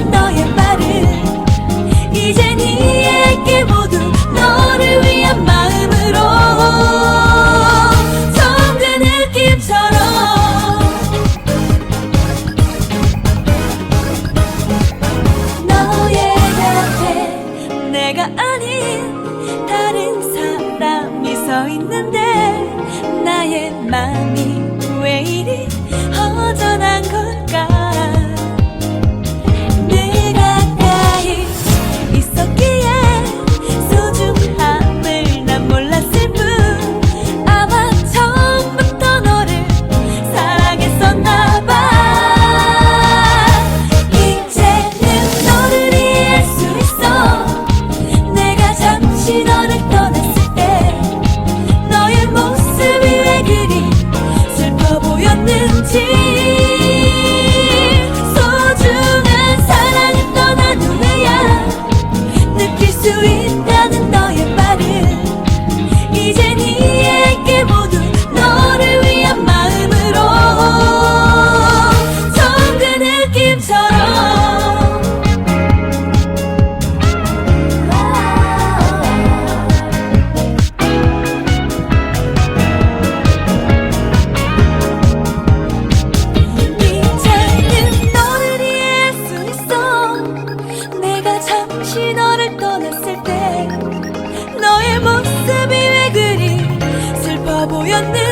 너의 말은 이제 네에게 모두 너를 위한 마음으로 성대 느낌처럼 너의 앞에 내가 아닌 다른 사람이 서 있는데 나의 마음이 왜 이리 허전한 걸까? see 않는